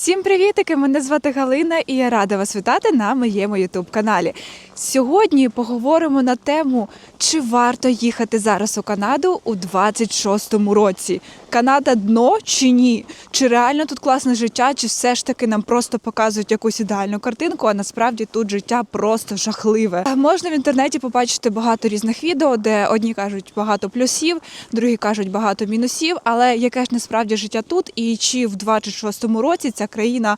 Всім привітики! Мене звати Галина і я рада вас вітати на моєму ютуб каналі. Сьогодні поговоримо на тему, чи варто їхати зараз у Канаду у 26-му році. Канада дно чи ні? Чи реально тут класне життя, чи все ж таки нам просто показують якусь ідеальну картинку, а насправді тут життя просто жахливе. Можна в інтернеті побачити багато різних відео, де одні кажуть багато плюсів, другі кажуть багато мінусів. Але яке ж насправді життя тут, і чи в 26-му році ця країна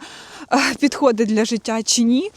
підходить для життя чи ні?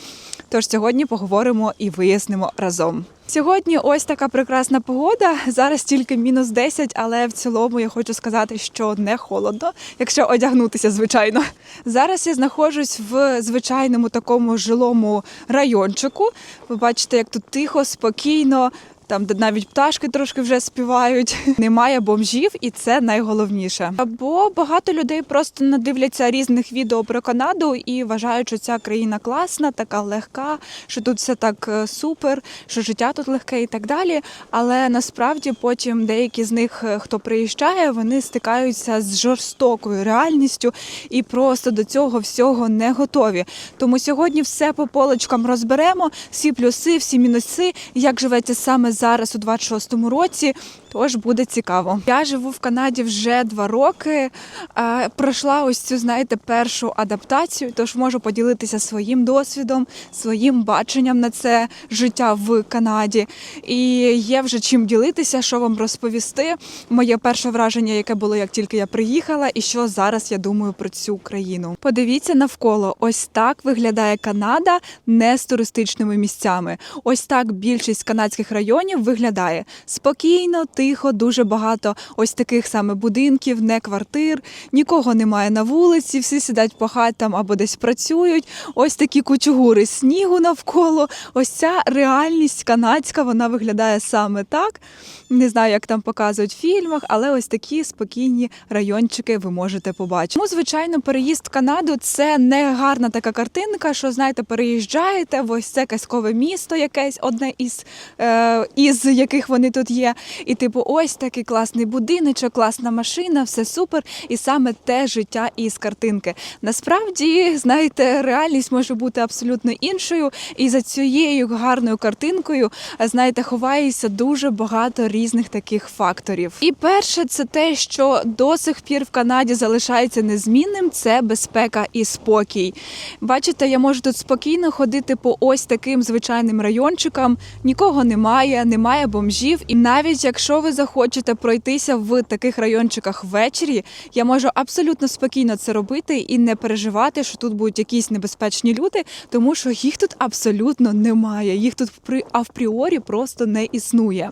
Тож сьогодні поговоримо і вияснимо разом. Сьогодні ось така прекрасна погода. Зараз тільки мінус 10, але в цілому я хочу сказати, що не холодно, якщо одягнутися, звичайно. Зараз я знаходжусь в звичайному такому жилому райончику. Ви бачите, як тут тихо, спокійно. Там де навіть пташки трошки вже співають, немає бомжів, і це найголовніше. Або багато людей просто надивляться різних відео про Канаду і вважають, що ця країна класна, така легка, що тут все так е, супер, що життя тут легке і так далі. Але насправді потім деякі з них, е, хто приїжджає, вони стикаються з жорстокою реальністю і просто до цього всього не готові. Тому сьогодні все по полочкам розберемо, всі плюси, всі мінуси, як живеться саме зараз у 26-му році. Тож буде цікаво. Я живу в Канаді вже два роки. е, Пройшла ось цю, знаєте, першу адаптацію, тож можу поділитися своїм досвідом, своїм баченням на це життя в Канаді. І є вже чим ділитися, що вам розповісти. Моє перше враження, яке було, як тільки я приїхала, і що зараз я думаю про цю країну. Подивіться навколо, ось так виглядає Канада не з туристичними місцями. Ось так більшість канадських районів виглядає спокійно, тихо, дуже багато ось таких саме будинків, не квартир, нікого немає на вулиці, всі сидять по хатам або десь працюють. Ось такі кучугури снігу навколо. Ось ця реальність канадська, вона виглядає саме так. Не знаю, як там показують в фільмах, але ось такі спокійні райончики ви можете побачити. Тому, звичайно, переїзд в Канаду це не гарна така картинка, що знаєте, переїжджаєте в ось це казкове місто, якесь одне із, е, із яких вони тут є. І типу, ось такий класний будиночок, класна машина, все супер. І саме те життя із картинки. Насправді, знаєте, реальність може бути абсолютно іншою, і за цією гарною картинкою, знаєте, ховається дуже багато різних таких факторів. І перше, це те, що до сих пір в Канаді залишається незмінним, це безпека і спокій. Бачите, я можу тут спокійно ходити по ось таким звичайним райончикам. Нікого немає, немає бомжів. І навіть якщо ви захочете пройтися в таких райончиках ввечері, я можу абсолютно спокійно це робити і не переживати, що тут будуть якісь небезпечні люди, тому що їх тут абсолютно немає. Їх тут апріорі просто не існує.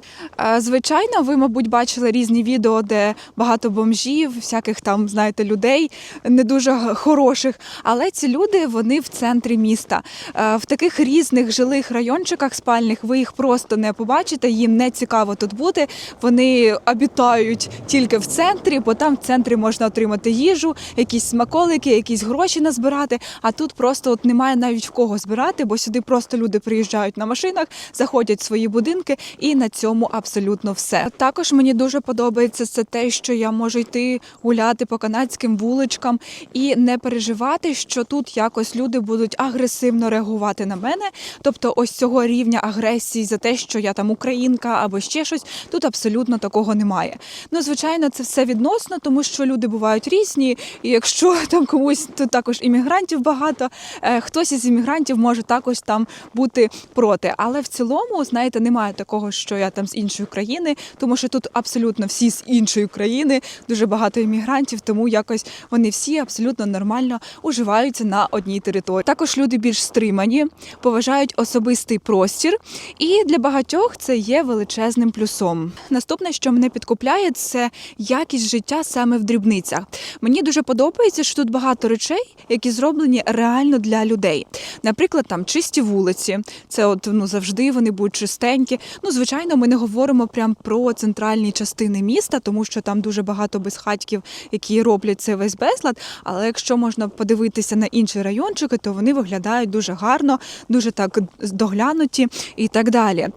Звичайно, ви, мабуть, бачили різні відео, де багато бомжів, всяких там, знаєте, людей не дуже хороших. Але ці люди вони в центрі міста. В таких різних жилих райончиках спальних ви їх просто не побачите. Їм не цікаво тут бути. Вони обітають тільки в центрі, бо там в центрі можна отримати їжу, якісь смаколики, якісь гроші назбирати. А тут просто от немає навіть в кого збирати, бо сюди просто люди приїжджають на машинах, заходять в свої будинки, і на цьому абсолютно все. Також мені дуже подобається це те, що я можу йти гуляти по канадським вуличкам і не переживати, що тут якось люди будуть агресивно реагувати на мене. Тобто, ось цього рівня агресії за те, що я там українка або ще щось, тут абсолютно такого немає. Ну, звичайно, це все відносно, тому що люди бувають різні, і якщо там комусь тут також іммігрантів багато, е, хтось із іммігрантів може також там бути проти. Але в цілому, знаєте, немає такого, що я там з іншої країни, тому що тут абсолютно всі з іншої країни, дуже багато іммігрантів, тому якось вони всі абсолютно нормально уживаються на одній території. Також люди більш стримані, поважають особистий простір, і для багатьох це є величезним плюсом. Наступне, що мене підкупляє, це якість життя саме в дрібницях. Мені дуже подобається, що тут багато речей, які зроблені реально для людей. Наприклад, там чисті вулиці, це от ну завжди вони будуть чистенькі. Ну, звичайно, ми не говоримо прям про центральні частини міста, тому що там дуже багато безхатьків, які роблять це весь безлад. Але якщо можна подивитися на інші райончики, то вони виглядають дуже гарно, дуже так доглянуті і так далі.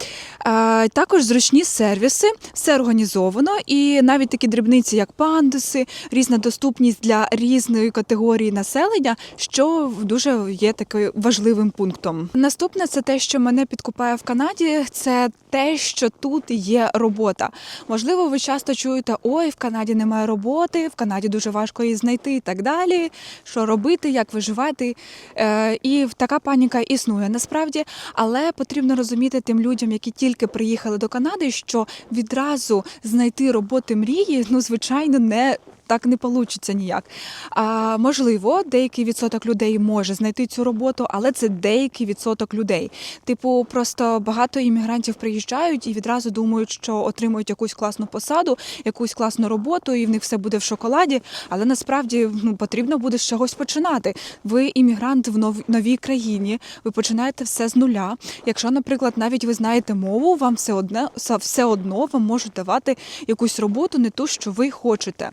Також зручні сервіси. Все організовано, і навіть такі дрібниці, як пандуси, різна доступність для різної категорії населення, що дуже є таким важливим пунктом. Наступне це те, що мене підкупає в Канаді, це те, що тут є робота. Можливо, ви часто чуєте, ой, в Канаді немає роботи, в Канаді дуже важко її знайти і так далі. Що робити, як виживати. Е, і така паніка існує насправді, але потрібно розуміти тим людям, які тільки приїхали до Канади, що відразу знайти роботи мрії, ну звичайно, не. Так не вийде ніяк. А, можливо, деякий відсоток людей може знайти цю роботу, але це деякий відсоток людей. Типу, просто багато іммігрантів приїжджають і відразу думають, що отримують якусь класну посаду, якусь класну роботу, і в них все буде в шоколаді. Але насправді ну, потрібно буде з чогось починати. Ви іммігрант в нов- новій країні, ви починаєте все з нуля. Якщо, наприклад, навіть ви знаєте мову, вам все одне все одно вам можуть давати якусь роботу, не ту, що ви хочете.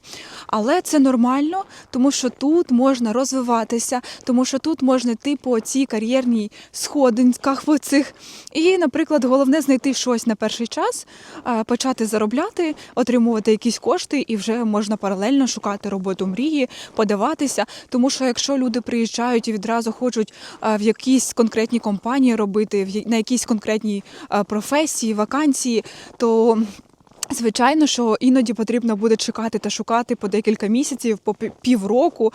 Але це нормально, тому що тут можна розвиватися, тому що тут можна йти по цій кар'єрній сходинках по цих. І, наприклад, головне знайти щось на перший час, почати заробляти, отримувати якісь кошти, і вже можна паралельно шукати роботу мрії, подаватися. Тому що якщо люди приїжджають і відразу хочуть в якійсь конкретній компанії робити, на якійсь конкретній професії, вакансії, то Звичайно, що іноді потрібно буде чекати та шукати по декілька місяців, по півроку.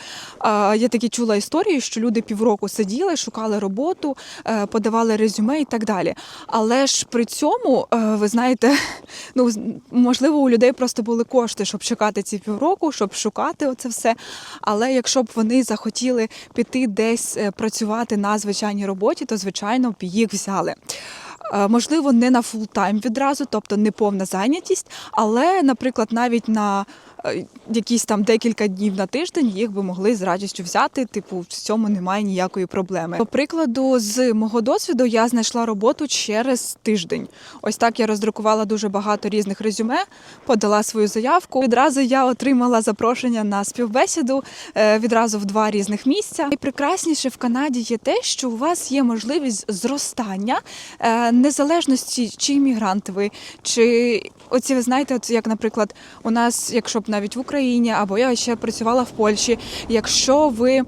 Я такі чула історії, що люди півроку сиділи, шукали роботу, е, подавали резюме і так далі. Але ж при цьому, е, ви знаєте, ну можливо, у людей просто були кошти, щоб чекати ці півроку, щоб шукати оце все. Але якщо б вони захотіли піти десь е, працювати на звичайній роботі, то звичайно б їх взяли. Е, Можливо, не на фултайм відразу, тобто не повна зайнятість, але, наприклад, навіть на якісь там декілька днів на тиждень їх би могли з радістю взяти. Типу, в цьому немає ніякої проблеми. До прикладу, з мого досвіду я знайшла роботу через тиждень. Ось так я роздрукувала дуже багато різних резюме, подала свою заявку. Відразу я отримала запрошення на співбесіду е, відразу в два різних місця. Найпрекрасніше в Канаді є те, що у вас є можливість зростання е, незалежності, чи іммігрант ви, чи оці ви знаєте, от як, наприклад, у нас, якщо навіть в Україні, або я ще працювала в Польщі. Якщо ви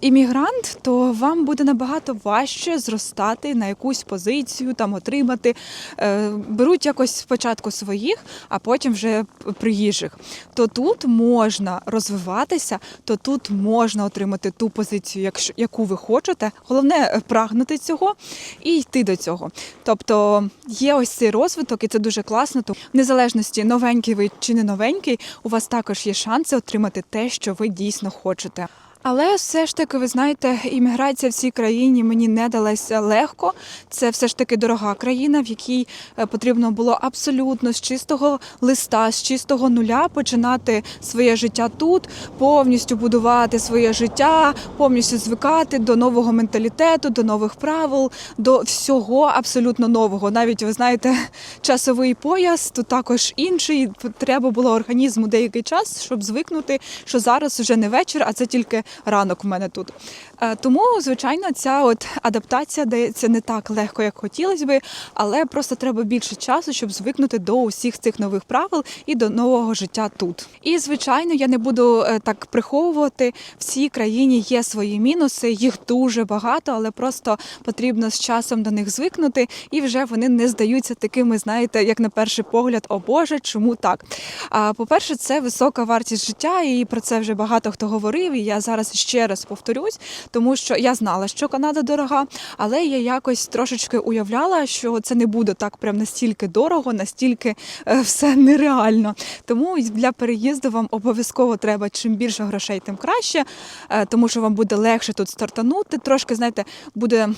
іммігрант, то вам буде набагато важче зростати на якусь позицію, там отримати. Е, беруть якось спочатку своїх, а потім вже приїжджих. То тут можна розвиватися, то тут можна отримати ту позицію, яку ви хочете. Головне е, прагнути цього і йти до цього. Тобто є ось цей розвиток, і це дуже класно. То в незалежності новенький ви чи не новенький, у вас також є шанси отримати те, що ви дійсно хочете. Але все ж таки, ви знаєте, імміграція в цій країні мені не далася легко. Це все ж таки дорога країна, в якій е, потрібно було абсолютно з чистого листа, з чистого нуля починати своє життя тут, повністю будувати своє життя, повністю звикати до нового менталітету, до нових правил, до всього абсолютно нового. Навіть ви знаєте, часовий пояс тут також інший. Треба було організму деякий час, щоб звикнути, що зараз вже не вечір, а це тільки ранок в мене тут. Е, Тому, звичайно, ця от адаптація дається не так легко, як хотілося би, але просто треба більше часу, щоб звикнути до усіх цих нових правил і до нового життя тут. І звичайно, я не буду е, так приховувати. В цій країні є свої мінуси, їх дуже багато, але просто потрібно з часом до них звикнути, і вже вони не здаються такими, знаєте, як на перший погляд, о Боже, чому так? А по-перше, це висока вартість життя, і про це вже багато хто говорив. І я зараз ще раз повторюсь, тому що я знала, що Канада дорога, але я якось трошечки уявляла, що це не буде так прям настільки дорого, настільки е, все нереально. Тому для переїзду вам обов'язково треба чим більше грошей, тим краще, е, тому що вам буде легше тут стартанути. Трошки, знаєте, буде.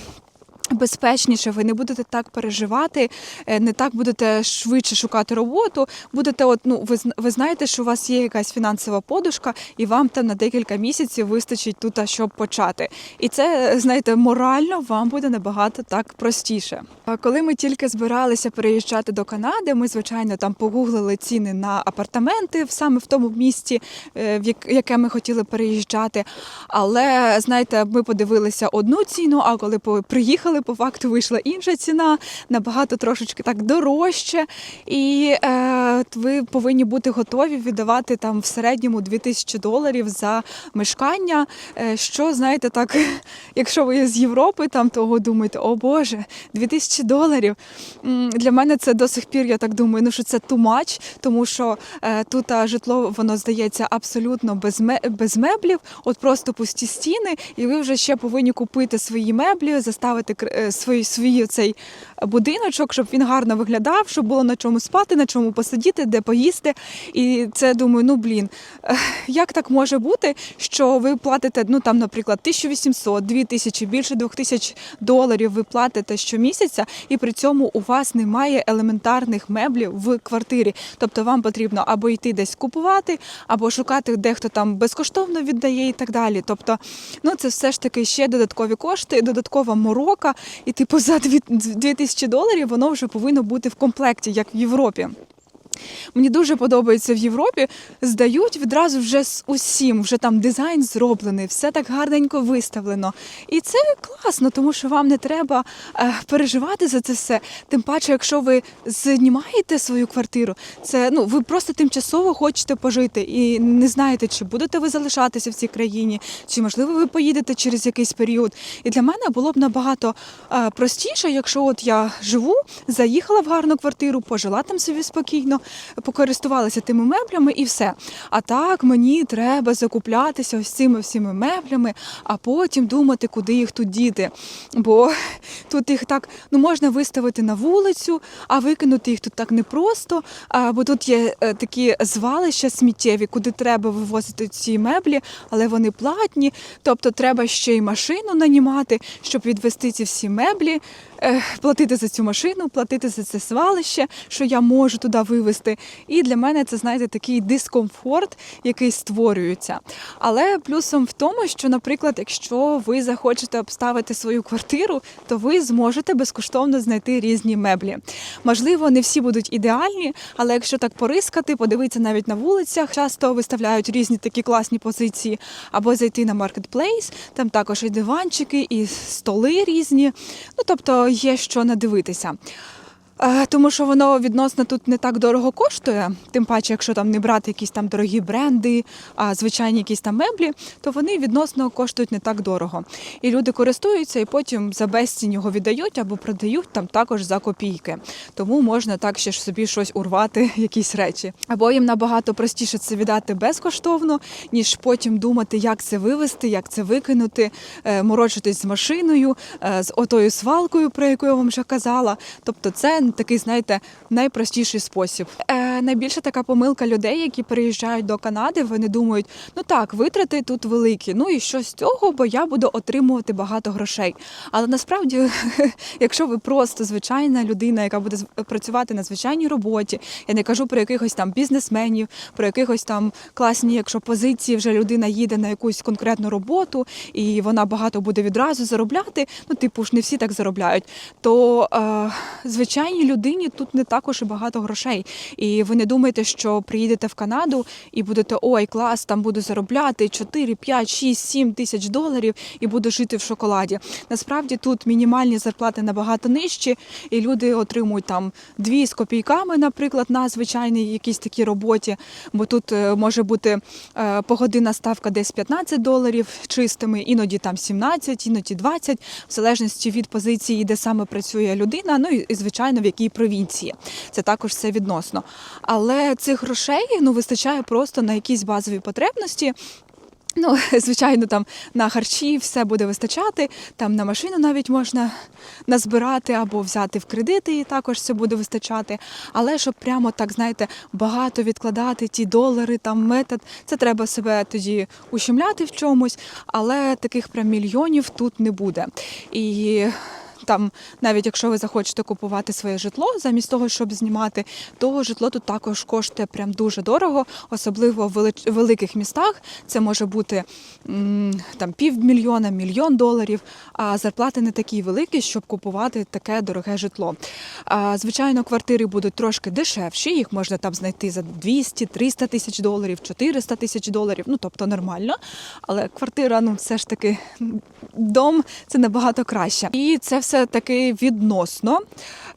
Безпечніше, ви не будете так переживати, е, не так будете швидше шукати роботу. Будете, от ну ви ви знаєте, що у вас є якась фінансова подушка, і вам там на декілька місяців вистачить тут, щоб почати. І це знаєте, морально вам буде набагато так простіше. Коли ми тільки збиралися переїжджати до Канади, ми звичайно там погуглили ціни на апартаменти саме в тому місті, е, в яке ми хотіли переїжджати. Але знаєте, ми подивилися одну ціну, а коли приїхали приїхали, по факту вийшла інша ціна, набагато трошечки так дорожче. І е, ви повинні бути готові віддавати там в середньому 2000 доларів за мешкання. Е, що знаєте, так, якщо ви з Європи, там того думаєте, о Боже, 2000 доларів. Для мене це до сих пір, я так думаю, ну що це much, тому що е, тут а, житло воно здається абсолютно без, ме- без меблів, от просто пусті стіни, і ви вже ще повинні купити свої меблі, заставити е, свій, свій цей будиночок, щоб він гарно виглядав, щоб було на чому спати, на чому посидіти, де поїсти. І це думаю, ну блін, е, як так може бути, що ви платите, ну там, наприклад, 1800, 2000, більше 2000 доларів ви платите щомісяця, і при цьому у вас немає елементарних меблів в квартирі. Тобто вам потрібно або йти десь купувати, або шукати дехто там безкоштовно віддає і так далі. Тобто, ну це все ж таки ще додаткові кошти, додаткова морока, і типу за 2000 доларів воно вже повинно бути в комплекті, як в Європі. Мені дуже подобається в Європі. Здають відразу вже з усім, вже там дизайн зроблений, все так гарненько виставлено. І це класно, тому що вам не треба е, переживати за це все. Тим паче, якщо ви знімаєте свою квартиру, це ну ви просто тимчасово хочете пожити і не знаєте, чи будете ви залишатися в цій країні, чи можливо ви поїдете через якийсь період. І для мене було б набагато е, простіше, якщо от я живу, заїхала в гарну квартиру, пожила там собі спокійно, покористувалася тими меблями і все. А так мені треба закуплятися ось цими всіми меблями, а потім думати, куди їх тут діти. Бо тут їх так ну можна виставити на вулицю, а викинути їх тут так непросто. Бо тут є е, такі звалища сміттєві, куди треба вивозити ці меблі, але вони платні. Тобто треба ще й машину нанімати, щоб відвести ці всі меблі, платити за цю машину, платити за це свалище, що я можу туди вивезти. І для мене це, знаєте, такий дискомфорт, який створюється. Але плюсом в тому, що, наприклад, якщо ви захочете обставити свою квартиру, то ви зможете безкоштовно знайти різні меблі. Можливо, не всі будуть ідеальні, але якщо так порискати, подивитися навіть на вулицях, часто виставляють різні такі класні позиції, або зайти на маркетплейс, там також і диванчики, і столи різні. Ну тобто є що надивитися. Тому що воно відносно тут не так дорого коштує, тим паче, якщо там не брати якісь там дорогі бренди, а звичайні якісь там меблі, то вони відносно коштують не так дорого. І люди користуються і потім за безцінь його віддають або продають там також за копійки. Тому можна так ще ж собі щось урвати, якісь речі. Або їм набагато простіше це віддати безкоштовно, ніж потім думати, як це вивезти, як це викинути, е, морочитись з машиною, е, з отою свалкою, про яку я вам вже казала. Тобто, це такий, знаєте, найпростіший спосіб. Е, найбільша така помилка людей, які приїжджають до Канади, вони думають, ну так, витрати тут великі. Ну і що з цього, бо я буду отримувати багато грошей. Але насправді, якщо ви просто звичайна людина, яка буде працювати на звичайній роботі, я не кажу про якихось там бізнесменів, про якихось там класні, якщо позиції вже людина їде на якусь конкретну роботу, і вона багато буде відразу заробляти. Ну, типу ж не всі так заробляють. То е, звичайній людині тут не також і багато грошей. І ви не думаєте, що приїдете в Канаду і будете ой, клас, там буду заробляти 4, 5, 6, 7 тисяч доларів і буду жити в шоколаді. Насправді тут мінімальні зарплати набагато нижчі, і люди отримують там дві з копійками, наприклад, на звичайній якійсь такій роботі. Бо тут е, може бути е, погодинна ставка десь 15 доларів чистими, іноді там 17, іноді 20, в залежності від позиції, де саме працює людина. Ну і, і звичайно, в якій провінції. Це також все відносно. Але цих грошей ну вистачає просто на якісь базові потребності. Ну, звичайно, там на харчі все буде вистачати, там на машину навіть можна назбирати або взяти в кредити, і також все буде вистачати. Але щоб прямо так, знаєте, багато відкладати ті долари, там метод, це треба себе тоді ущемляти в чомусь, але таких прям мільйонів тут не буде. І там, навіть якщо ви захочете купувати своє житло, замість того, щоб знімати, то житло тут також коштує прям дуже дорого, особливо в великих містах. Це може бути там півмільйона, мільйон доларів. А зарплати не такі великі, щоб купувати таке дороге житло. Звичайно, квартири будуть трошки дешевші, їх можна там знайти за 200-300 тисяч доларів, 400 тисяч доларів. Ну тобто нормально. Але квартира, ну все ж таки, дом це набагато краще. І це все це таки відносно.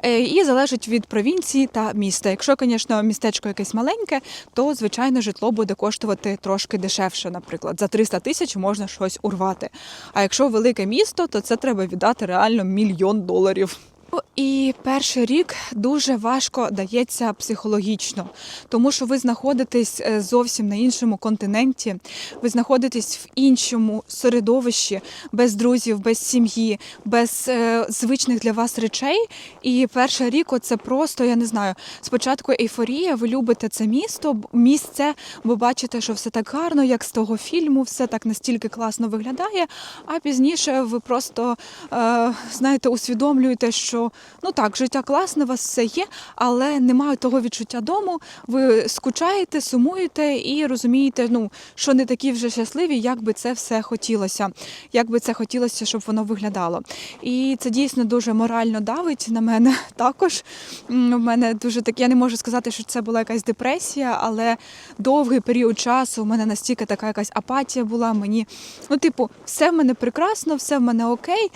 Е, І залежить від провінції та міста. Якщо, звісно, містечко якесь маленьке, то звичайно житло буде коштувати трошки дешевше. Наприклад, за 300 тисяч можна щось урвати. А якщо велике місто, то це треба віддати реально мільйон доларів. Ну, І перший рік дуже важко дається психологічно, тому що ви знаходитесь е, зовсім на іншому континенті, ви знаходитесь в іншому середовищі, без друзів, без сім'ї, без е, звичних для вас речей. І перший рік це просто, я не знаю, спочатку ейфорія, ви любите це місто, місце, бо бачите, що все так гарно, як з того фільму, все так настільки класно виглядає. А пізніше ви просто е, знаєте, усвідомлюєте, що ну так, життя класне, у вас все є, але немає того відчуття дому. Ви скучаєте, сумуєте і розумієте, ну що не такі вже щасливі, як би це все хотілося, як би це хотілося, щоб воно виглядало. І це дійсно дуже морально давить на мене також. У мене дуже так, я не можу сказати, що це була якась депресія, але довгий період часу у мене настільки така якась апатія була. Мені, ну, типу, все в мене прекрасно, все в мене окей.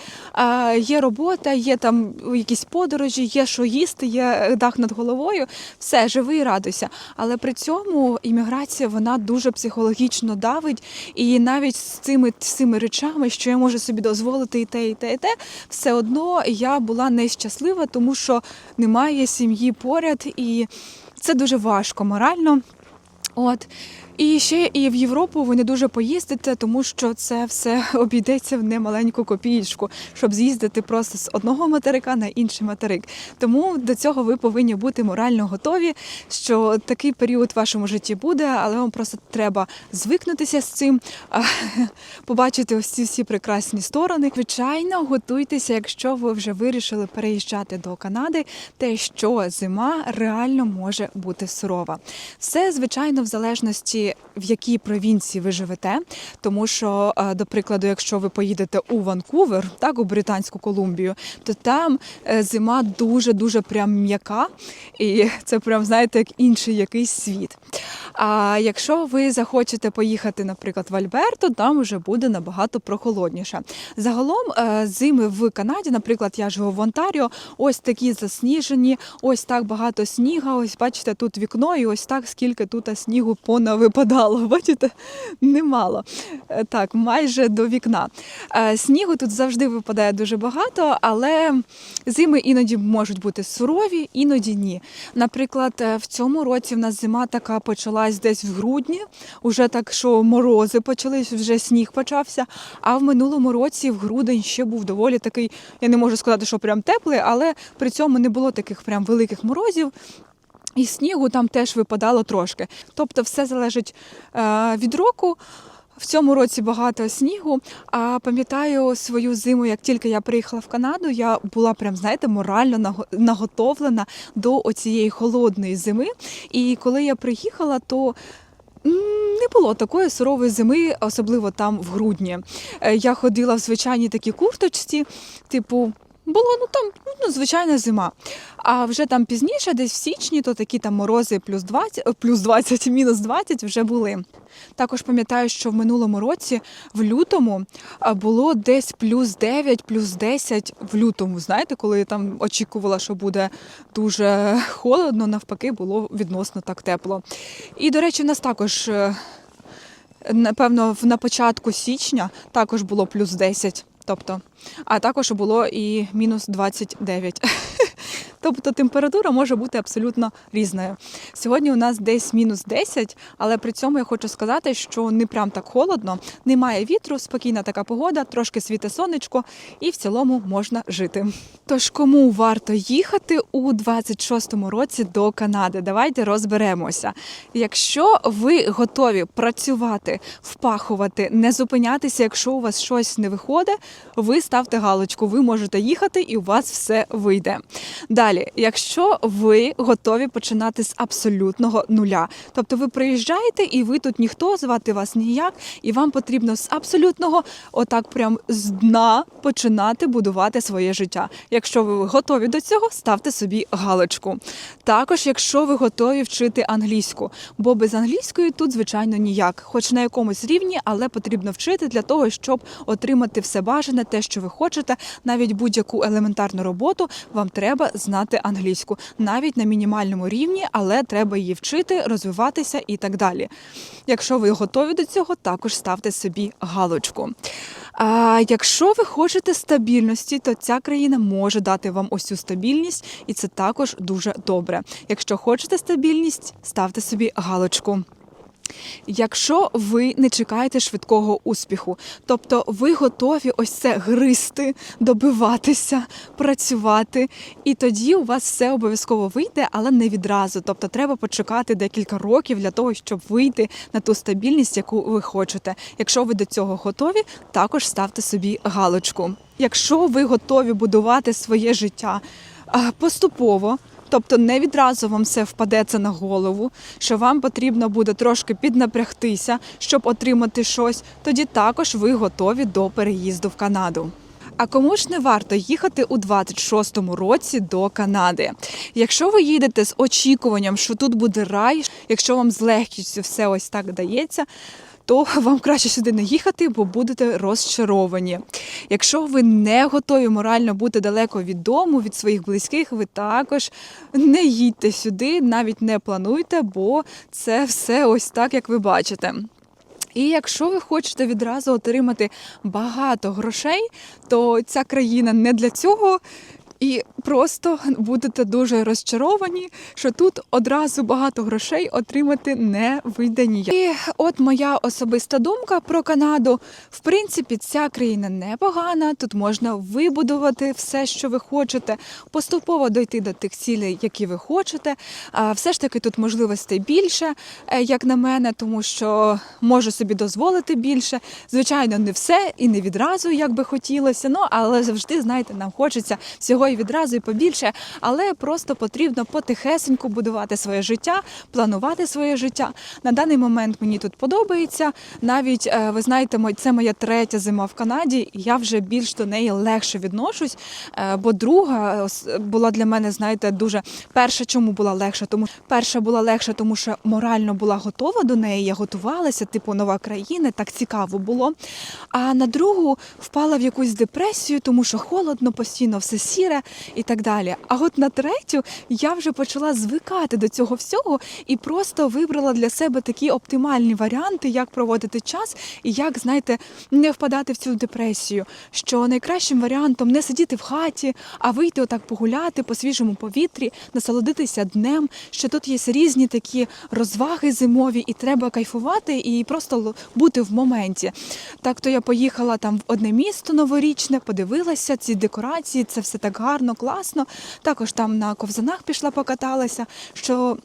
Є робота, є там якісь подорожі, є що їсти, є дах над головою. Все, живи і радуйся. Але при цьому імміграція вона дуже психологічно давить. І навіть з цими цими речами, що я можу собі дозволити і те, і те, і те, все одно я була нещаслива, тому що немає сім'ї поряд, і це дуже важко морально. От. І ще і в Європу ви не дуже поїздите, тому що це все обійдеться в немаленьку копієчку, щоб з'їздити просто з одного материка на інший материк. Тому до цього ви повинні бути морально готові, що такий період в вашому житті буде, але вам просто треба звикнутися з цим, побачити ось ці всі прекрасні сторони. Звичайно, готуйтеся, якщо ви вже вирішили переїжджати до Канади, те, що зима реально може бути сурова. Все, звичайно, в залежності the в якій провінції ви живете, тому що, е, до прикладу, якщо ви поїдете у Ванкувер, так у Британську Колумбію, то там е, зима дуже дуже прям м'яка, і це прям знаєте як інший якийсь світ. А якщо ви захочете поїхати, наприклад, в Альберто, там вже буде набагато прохолодніше. Загалом е, зими в Канаді, наприклад, я живу в Онтаріо, ось такі засніжені, ось так багато сніга. Ось бачите, тут вікно, і ось так скільки тут снігу понавипадало. Бачите, немало. Е, Так, майже до вікна. Е, Снігу тут завжди випадає дуже багато, але зими іноді можуть бути сурові, іноді ні. Наприклад, е, в цьому році в нас зима така почалась десь в грудні, уже так, що морози почались, вже сніг почався. А в минулому році в грудень ще був доволі такий, я не можу сказати, що прям теплий, але при цьому не було таких прям великих морозів. І снігу там теж випадало трошки. Тобто все залежить е, від року. В цьому році багато снігу. А пам'ятаю свою зиму, як тільки я приїхала в Канаду, я була прям, знаєте, морально наго- наготовлена до оцієї холодної зими. І коли я приїхала, то не було такої сурової зими, особливо там в грудні. Е, Я ходила в звичайній такій курточці, типу. Було ну там ну, звичайна зима. А вже там пізніше, десь в січні, то такі там морози плюс 20, е, плюс 20, мінус 20 вже були. Також пам'ятаю, що в минулому році, в лютому, було десь плюс 9, плюс 10 в лютому. Знаєте, коли я там очікувала, що буде дуже холодно, навпаки, було відносно так тепло. І, до речі, в нас також. е, Напевно, на початку січня також було плюс 10, тобто, а також було і мінус 29. Тобто температура може бути абсолютно різною. Сьогодні у нас десь мінус 10, але при цьому я хочу сказати, що не прям так холодно, немає вітру, спокійна така погода, трошки світе сонечко, і в цілому можна жити. Тож кому варто їхати у 26-му році до Канади? Давайте розберемося. Якщо ви готові працювати, впахувати, не зупинятися, якщо у вас щось не виходить, ви ставте галочку, ви можете їхати і у вас все вийде. Далі. Якщо ви готові починати з абсолютного нуля, тобто ви приїжджаєте і ви тут ніхто звати вас ніяк, і вам потрібно з абсолютного, отак, прям з дна починати будувати своє життя. Якщо ви готові до цього, ставте собі галочку. Також, якщо ви готові вчити англійську, бо без англійської тут, звичайно, ніяк, хоч на якомусь рівні, але потрібно вчити для того, щоб отримати все бажане, те, що ви хочете, навіть будь-яку елементарну роботу, вам треба знати англійську, навіть на мінімальному рівні, але треба її вчити, розвиватися і так далі. Якщо ви готові до цього, також ставте собі галочку. А якщо ви хочете стабільності, то ця країна може дати вам ось цю стабільність, і це також дуже добре. Якщо хочете стабільність, ставте собі галочку. Якщо ви не чекаєте швидкого успіху, тобто ви готові ось це гризти, добиватися, працювати, і тоді у вас все обов'язково вийде, але не відразу. Тобто треба почекати декілька років для того, щоб вийти на ту стабільність, яку ви хочете. Якщо ви до цього готові, також ставте собі галочку. Якщо ви готові будувати своє життя поступово. Тобто не відразу вам все впаде це на голову, що вам потрібно буде трошки піднапрягтися, щоб отримати щось. Тоді також ви готові до переїзду в Канаду. А кому ж не варто їхати у 26-му році до Канади? Якщо ви їдете з очікуванням, що тут буде рай, якщо вам з легкістю все ось так дається. То вам краще сюди не їхати, бо будете розчаровані. Якщо ви не готові морально бути далеко від дому, від своїх близьких, ви також не їдьте сюди, навіть не плануйте, бо це все ось так, як ви бачите. І якщо ви хочете відразу отримати багато грошей, то ця країна не для цього. І просто будете дуже розчаровані, що тут одразу багато грошей отримати не вийде ніяк. І от моя особиста думка про Канаду. В принципі, ця країна непогана. Тут можна вибудувати все, що ви хочете, поступово дойти до тих цілей, які ви хочете. Все ж таки тут можливостей більше, е, як на мене, тому що можу собі дозволити більше. Звичайно, не все і не відразу, як би хотілося. Ну але завжди, знаєте, нам хочеться всього і відразу і побільше, але просто потрібно потихесеньку будувати своє життя, планувати своє життя. На даний момент мені тут подобається. Навіть е, ви знаєте, це моя третя зима в Канаді. і Я вже більш до неї легше відношусь, е, бо друга була для мене, знаєте, дуже перша, чому була легша, тому перша була легша, тому що морально була готова до неї. Я готувалася, типу нова країна, так цікаво було. А на другу впала в якусь депресію, тому що холодно, постійно все сіре так далі. А от на третю я вже почала звикати до цього всього і просто вибрала для себе такі оптимальні варіанти, як проводити час і як, знаєте, не впадати в цю депресію. Що найкращим варіантом не сидіти в хаті, а вийти отак погуляти по свіжому повітрі, насолодитися днем. Що тут є різні такі розваги зимові, і треба кайфувати і просто бути в моменті. Так то я поїхала там в одне місто новорічне, подивилася ці декорації, це все так гарно, класно. Також там на ковзанах пішла, покаталася. що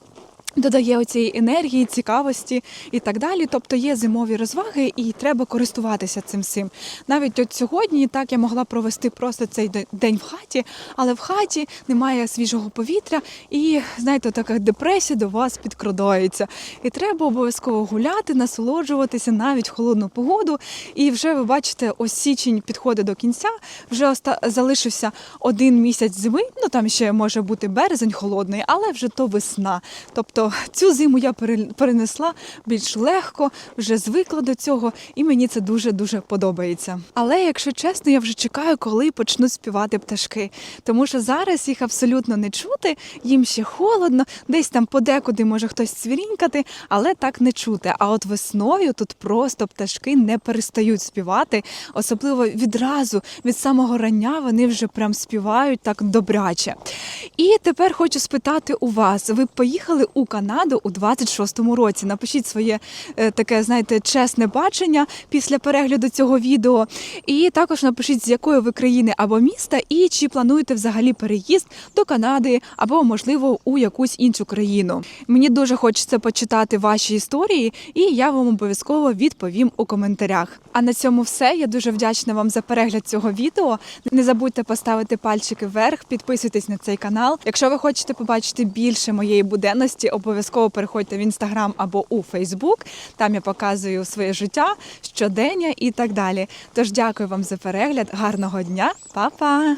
Додає оцієї енергії, цікавості і так далі. Тобто є зимові розваги, і треба користуватися цим всім. Навіть от сьогодні так я могла провести просто цей день в хаті, але в хаті немає свіжого повітря, і знаєте, така депресія до вас підкрадається. І треба обов'язково гуляти, насолоджуватися навіть холодну погоду. І вже ви бачите, ось січень підходить до кінця. Вже оста... залишився один місяць зими. Ну там ще може бути березень холодний, але вже то весна. Тобто цю зиму я перенесла більш легко, вже звикла до цього, і мені це дуже дуже подобається. Але якщо чесно, я вже чекаю, коли почнуть співати пташки, тому що зараз їх абсолютно не чути, їм ще холодно, десь там подекуди може хтось цвірінькати, але так не чути. А от весною тут просто пташки не перестають співати, особливо відразу від самого рання вони вже прям співають так добряче. І тепер хочу спитати у вас: ви поїхали у Канаду у 26-му році. Напишіть своє е, таке, знаєте, чесне бачення після перегляду цього відео. І також напишіть, з якої ви країни або міста, і чи плануєте взагалі переїзд до Канади або, можливо, у якусь іншу країну. Мені дуже хочеться почитати ваші історії, і я вам обов'язково відповім у коментарях. А на цьому все. Я дуже вдячна вам за перегляд цього відео. Не забудьте поставити пальчики вверх, підписуйтесь на цей канал. Якщо ви хочете побачити більше моєї буденності, обов'язково переходьте в інстаграм або у Фейсбук. Там я показую своє життя, щодення і так далі. Тож дякую вам за перегляд. Гарного дня, Па-па!